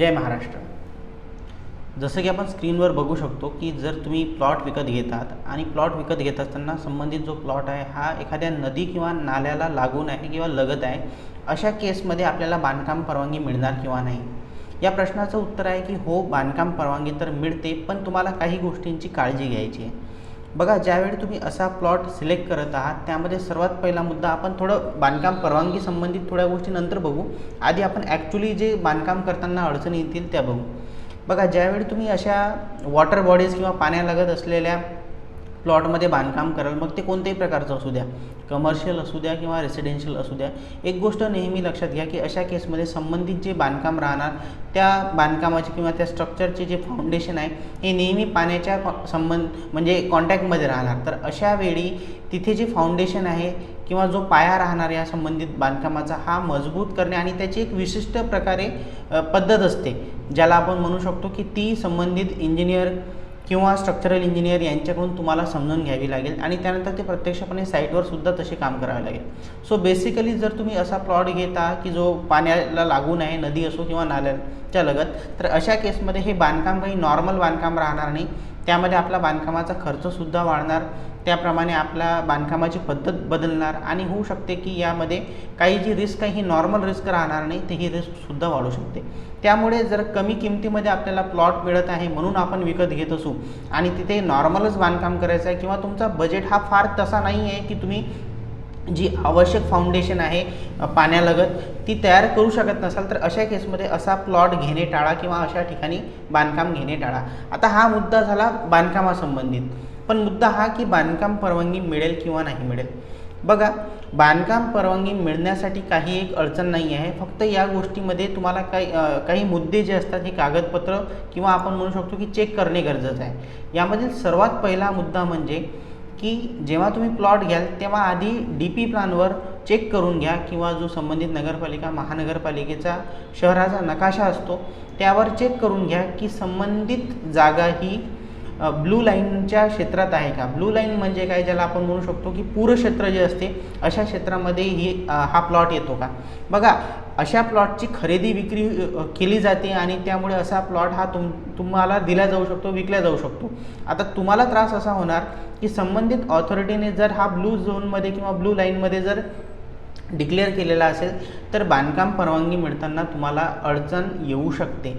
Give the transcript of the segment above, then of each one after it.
जय महाराष्ट्र. जसं की आपण स्क्रीनवर बघू शकतो की जर तुम्ही प्लॉट विकत घेतात आणि प्लॉट विकत घेत असताना संबंधित जो प्लॉट आहे हा एखाद्या नदी किंवा नाल्याला लागून आहे किंवा लगत आहे अशा केसमध्ये आपल्याला बांधकाम परवानगी मिळणार किंवा नाही? या प्रश्नाचं उत्तर आहे की हो बांधकाम परवानगी तर मिळते पण तुम्हाला काही गोष्टींची काळजी घ्यायची आहे. बघा ज्यावेळी तुम्ही असा प्लॉट सिलेक्ट करत आहात त्यामध्ये सर्वात पहिला मुद्दा आपण थोडं बांधकाम परवानगी संबंधित थोड्या गोष्टी नंतर बघू. आधी आपण ॲक्च्युली जे बांधकाम करताना अडचणी येतील त्या बघू. बघा ज्यावेळी तुम्ही अशा वॉटर बॉडीज किंवा पाण्यालगत असलेल्या प्लॉटमध्ये बांधकाम कराल मग ते कोणत्याही प्रकारचं असू द्या कमर्शियल असू द्या किंवा रेसिडेन्शियल असू द्या एक गोष्ट नेहमी लक्षात घ्या की अशा केसमध्ये संबंधित जे बांधकाम राहणार त्या बांधकामाचे किंवा त्या स्ट्रक्चरचे जे फाउंडेशन आहे हे नेहमी पाण्याच्या कॉ- संबंध म्हणजे कॉन्टॅक्टमध्ये राहणार. तर अशा वेळी तिथे जे फाउंडेशन आहे किंवा जो पाया राहणार या संबंधित बांधकामाचा हा मजबूत करणे आणि त्याची एक विशिष्ट प्रकारे पद्धत असते. ज्याला आपण म्हणू शकतो की ती संबंधित इंजिनियर किंवा स्ट्रक्चरल इंजिनियर यांच्याकडून तुम्हाला समजून घ्यावी लागेल आणि त्यानंतर ते प्रत्यक्षपणे साईटवर सुद्धा तसे काम करावे लागेल. सो बेसिकली जर तुम्ही असा प्लॉट घेता की जो पाण्याला लागून आहे नदी असो किंवा नाल्याच्या लगत तर अशा केसमध्ये हे बांधकाम काही नॉर्मल बांधकाम राहणार नाही. त्यामध्ये आपला बांधकामाचा खर्चसुद्धा वाढणार. त्याप्रमाणे आपल्या बांधकामाची पद्धत बदलणार आणि होऊ शकते की यामध्ये काही जी रिस्क आहे ही नॉर्मल रिस्क राहणार नाही तर ही रिस्कसुद्धा वाढू शकते. त्यामुळे जर कमी किमतीमध्ये आपल्याला प्लॉट मिळत आहे म्हणून आपण विकत घेत असू आणि तिथे नॉर्मलच बांधकाम करायचं आहे किंवा तुमचा बजेट हा फार तसा नाही आहे की तुम्ही जी आवश्यक फाउंडेशन आहे पाण्यालगत ती तयार करू शकत नसाल तर अशा केसमध्ये असा प्लॉट घेणे टाळा किंवा अशा ठिकाणी बांधकाम घेणे टाळा. आता हा मुद्दा झाला बांधकामासंबंधित. पण मुद्दा हा की बांधकाम परवानगी मिळेल किंवा नाही मिळेल. बघा बांधकाम परवानगी मिळण्यासाठी काही एक अडचण नाही आहे. फक्त या गोष्टीमध्ये तुम्हाला काही काही मुद्दे जे असतात हे कागदपत्र किंवा आपण म्हणू शकतो की चेक करणे गरजेचं आहे. यामधील सर्वात पहिला मुद्दा म्हणजे की जेव्हा तुम्ही प्लॉट घ्याल तेव्हा आधी डी पी प्लॅनवर चेक करून घ्या किंवा जो संबंधित नगरपालिका महानगरपालिकेचा शहराचा नकाशा असतो त्यावर चेक करून घ्या की संबंधित जागा ही ब्लू लाईनच्या क्षेत्रात आहे का? ब्लू लाईन म्हणजे काय? ज्याला आपण म्हणू शकतो की पूर क्षेत्र जे असते अशा क्षेत्रामध्ये ही हा प्लॉट येतो का? बघा अशा प्लॉटची खरेदी विक्री केली जाते आणि त्यामुळे असा प्लॉट हा तुम तुम्हाला दिला जाऊ शकतो विकला जाऊ शकतो. आता तुम्हाला त्रास असा होणार की संबंधित ऑथॉरिटीने जर हा ब्लू झोनमध्ये किंवा ब्लू लाईनमध्ये जर डिक्लेअर केलेला असेल तर बांधकाम परवानगी मिळताना तुम्हाला अडचण येऊ शकते.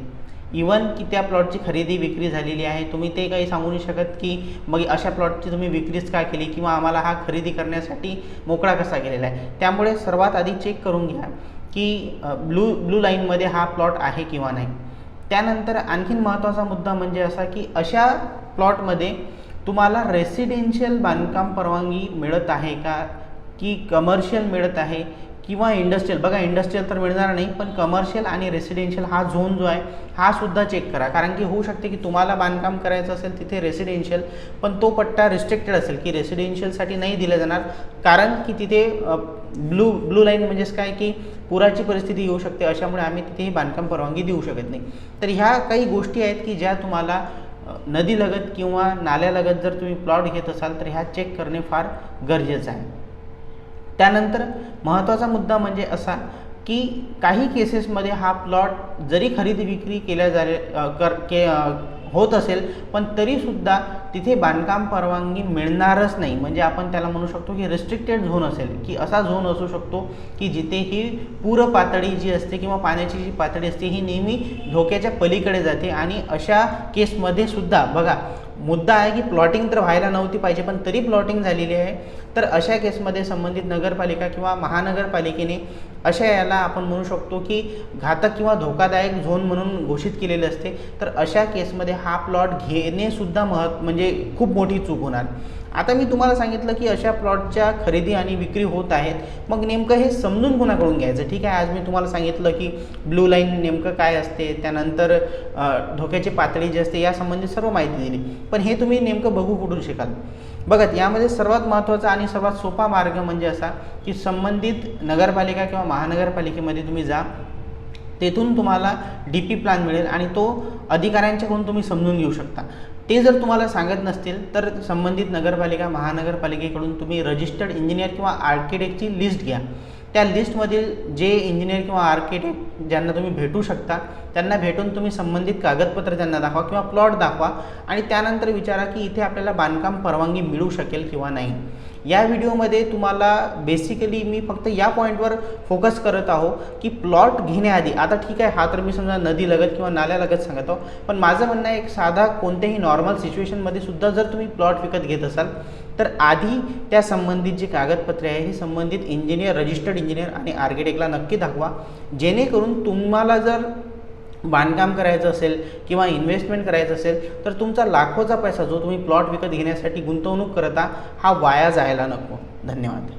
इवन की त्या प्लॉटची खरेदी विक्री झालेली आहे. तुम्ही ते काही सांगू नाही शकत की मग अशा प्लॉटची तुम्ही विक्रीच का केली किंवा आम्हाला हा खरेदी करण्यासाठी मोकळा कसा केलेला आहे? त्यामुळे सर्वात आधी चेक करून घ्या की ब्लू ब्लू लाईनमध्ये हा प्लॉट आहे किंवा नाही. त्यानंतर आणखीन महत्त्वाचा मुद्दा म्हणजे असा की अशा प्लॉटमध्ये तुम्हाला रेसिडेन्शियल बांधकाम परवानगी मिळत आहे का? की कमर्शियल मिळत आहे? किंवा इंडस्ट्रियल बघा इंडस्ट्रियल तर मिळणार नाही पण कमर्शियल आणि रेसिडेन्शियल हा झोन जो आहे हा सुद्धा चेक करा. कारण की होऊ शकते की तुम्हाला बांधकाम करायचं असेल तिथे रेसिडेन्शियल पण तो पट्टा रिस्ट्रिक्टेड असेल की रेसिडेन्शियलसाठी नाही दिला जाणार. कारण की तिथे ब्लू ब्लू लाईन म्हणजेच काय की पुराची परिस्थिती येऊ शकते अशामुळे आम्ही तिथेही बांधकाम परवानगी देऊ शकत नाही. तर ह्या काही गोष्टी आहेत की ज्या तुम्हाला नदीलगत किंवा नाल्यालगत जर तुम्ही प्लॉट घेत असाल तर ह्या चेक करणे फार गरजेचं आहे. त्यानंतर महत्त्वाचा मुद्दा म्हणजे असा की काही केसेसमध्ये हा प्लॉट जरी खरेदी विक्री केल्या जाले कर के होत असेल पण तरीसुद्धा तिथे बांधकाम परवानगी मिळणारच नाही. म्हणजे आपण त्याला म्हणू शकतो की रिस्ट्रिक्टेड झोन असेल की असा झोन असू शकतो की जिथे ही पूर पातळी जी असते किंवा पाण्याची जी पातळी असते ही नेहमी धोक्याच्या पलीकडे जाते. आणि अशा केसमध्ये सुद्धा बघा मुद्दा आहे की प्लॉटिंग तर व्हायला नव्हती पाहिजे पण तरी प्लॉटिंग झालेली आहे. तर अशा केसमध्ये संबंधित नगरपालिका किंवा महानगरपालिकेने अशा याला आपण म्हणू शकतो की घातक किंवा धोकादायक झोन म्हणून घोषित केलेले असते. तर अशा केसमध्ये हा प्लॉट घेणेसुद्धा महत् म्हणजे खूप मोठी चूक होणार. आता मी तुम्हाला सांगितलं की अशा प्लॉटच्या खरेदी आणि विक्री होत आहेत. मग नेमकं हे समजून कोणाकडून घ्यायचं? ठीक आहे आज मी तुम्हाला सांगितलं की ब्लू लाईन नेमकं काय असते त्यानंतर धोक्याची पातळी जी असते यासंबंधी सर्व माहिती दिली. पण हे तुम्ही नेमकं बघू कुठून शिकाल? बघा यामध्ये सर्वात महत्त्वाचा आणि सर्वात सोपा मार्ग म्हणजे असा की संबंधित नगरपालिका किंवा महानगरपालिकेमध्ये तुम्ही जा. तेथून तुम्हाला डी पी प्लॅन मिळेल आणि तो अधिकाऱ्यांच्याकडून तुम्ही समजून घेऊ शकता. ते जर तुम्हाला सांगत नसतील तर संबंधित नगरपालिका महानगरपालिकेकडून तुम्ही रजिस्टर्ड इंजिनियर किंवा आर्किटेक्टची लिस्ट घ्या. त्या लिस्टमधील जे इंजिनियर किंवा आर्किटेक्ट ज्यांना तुम्ही भेटू शकता त्यांना भेटून तुम्ही संबंधित कागदपत्र त्यांना दाखवा किंवा प्लॉट दाखवा आणि त्यानंतर विचारा की इथे आपल्याला बांधकाम परवानगी मिळू शकेल किंवा नाही. या व्हिडिओमध्ये तुम्हाला बेसिकली मी फक्त या पॉईंटवर फोकस करत आहो की प्लॉट घेण्याआधी आता ठीक आहे हा तर मी समजा नदी लगत किंवा नाल्यालगत सांगत आहो पण माझं म्हणणं आहे एक साधा कोणत्याही नॉर्मल सिच्युएशनमध्ये सुद्धा जर तुम्ही प्लॉट विकत घेत असाल तर आधी त्या संबंधित जी कागदपत्रे आहे ही संबंधित इंजिनियर रजिस्टर्ड इंजिनियर आणि आर्किटेक्टला नक्की दाखवा. जेणेकरून तुम्हाला जर बांधकाम करायचं असेल किंवा इन्व्हेस्टमेंट करायचं असेल तर तुमचा लाखोचा पैसा जो तुम्ही प्लॉट विकत घेण्यासाठी गुंतवणूक करता हा वाया जायला नको. धन्यवाद.